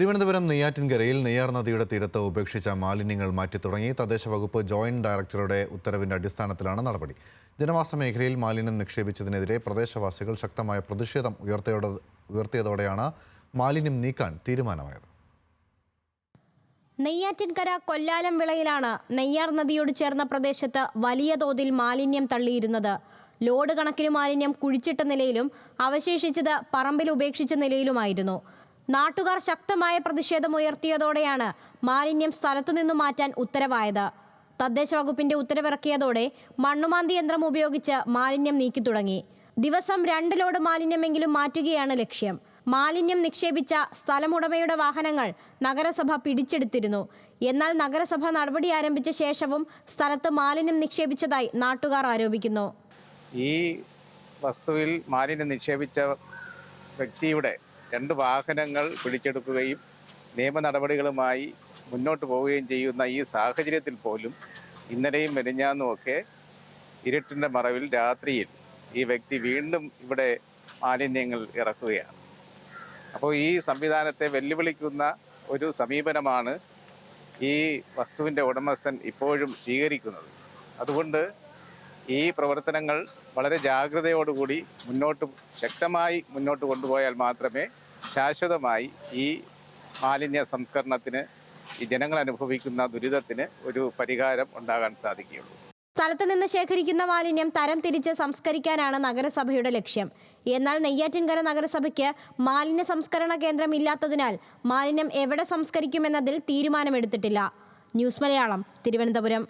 തിരുവനന്തപുരം നെയ്യാറ്റിൻകരയിൽ നെയ്യാർ നദിയുടെ തീരത്ത് ഉപേക്ഷിച്ച മാലിന്യങ്ങൾ മാറ്റി തുടങ്ങി തദ്ദേശ വകുപ്പ് ജോയിന്റ് ഡയറക്ടറുടെ ഉത്തരവിന്റെ അടിസ്ഥാനത്തിലാണ് നടപടി. ജനവാസ മേഖലയിൽ മാലിന്യം നിക്ഷേപിച്ചതിനെതിരെ പ്രദേശവാസികൾ ശക്തമായ പ്രതിഷേധം ഉയർത്തിയതോടെയാണ് മാലിന്യം നീക്കാൻ തീരുമാനമായത്. നെയ്യാറ്റിൻകര കൊല്ലാലം വിളയിലാണ് നെയ്യാർ നദിയോട് ചേർന്ന പ്രദേശത്ത് വലിയ തോതിൽ മാലിന്യം തള്ളിയിരുന്നത്. ലോഡ് കണക്കിന് മാലിന്യം കുഴിച്ചിട്ട നിലയിലും അവശേഷിച്ചത് പറമ്പിൽ ഉപേക്ഷിച്ച നിലയിലുമായിരുന്നു. നാട്ടുകാർ ശക്തമായ പ്രതിഷേധമുയർത്തിയതോടെയാണ് മാലിന്യം സ്ഥലത്തുനിന്ന് മാറ്റാൻ ഉത്തരവായത്. തദ്ദേശ വകുപ്പിന്റെ ഉത്തരവിറക്കിയതോടെ മണ്ണുമാന്തി യന്ത്രം ഉപയോഗിച്ച് മാലിന്യം നീക്കി തുടങ്ങി. ദിവസം രണ്ട് ലോഡ് മാലിന്യമെങ്കിലും മാറ്റുകയാണ് ലക്ഷ്യം. മാലിന്യം നിക്ഷേപിച്ച സ്ഥലമുടമയുടെ വാഹനങ്ങൾ നഗരസഭ പിടിച്ചെടുത്തിരുന്നു. എന്നാൽ നഗരസഭ നടപടി ആരംഭിച്ച ശേഷവും സ്ഥലത്ത് മാലിന്യം നിക്ഷേപിച്ചതായി നാട്ടുകാർ ആരോപിക്കുന്നു. ഈ വസ്തുവിൽ മാലിന്യം നിക്ഷേപിച്ച വ്യക്തിയുടെ രണ്ട് വാഹനങ്ങൾ പിടിച്ചെടുക്കുകയും നിയമ നടപടികളുമായി മുന്നോട്ട് പോവുകയും ചെയ്യുന്ന ഈ സാഹചര്യത്തിൽ പോലും ഇന്നലെയും മെനിഞ്ഞാന്നുമൊക്കെ ഇരുട്ടിന്റെ മറവിൽ രാത്രിയിൽ ഈ വ്യക്തി വീണ്ടും ഇവിടെ മാലിന്യങ്ങൾ ഇറക്കുകയാണ്. അപ്പോൾ ഈ സംവിധാനത്തെ വെല്ലുവിളിക്കുന്ന ഒരു സമീപനമാണ് ഈ വസ്തുവിന്റെ ഉടമസ്ഥൻ ഇപ്പോഴും സ്വീകരിക്കുന്നത്. അതുകൊണ്ട് ഈ പ്രവർത്തനങ്ങൾ വളരെ ജാഗ്രതയോടുകൂടി മുന്നോട്ട് ശക്തമായി മുന്നോട്ട് കൊണ്ടുപോയാൽ മാത്രമേ ശാശ്വതമായി ഈ മാലിന്യ സംസ്കരണത്തിന് ഈ ജനങ്ങൾ അനുഭവിക്കുന്ന ദുരിതത്തിന് ഒരു പരിഹാരം ഉണ്ടാകാൻ സാധിക്കുകയുള്ളൂ. സ്ഥലത്ത് നിന്ന് ശേഖരിക്കുന്ന മാലിന്യം തരം തിരിച്ച് സംസ്കരിക്കാനാണ് നഗരസഭയുടെ ലക്ഷ്യം. എന്നാൽ നെയ്യാറ്റിൻകര നഗരസഭയ്ക്ക് മാലിന്യ സംസ്കരണ കേന്ദ്രം ഇല്ലാത്തതിനാൽ മാലിന്യം എവിടെ സംസ്കരിക്കുമെന്നതിൽ തീരുമാനമെടുത്തിട്ടില്ല. ന്യൂസ് മലയാളം തിരുവനന്തപുരം.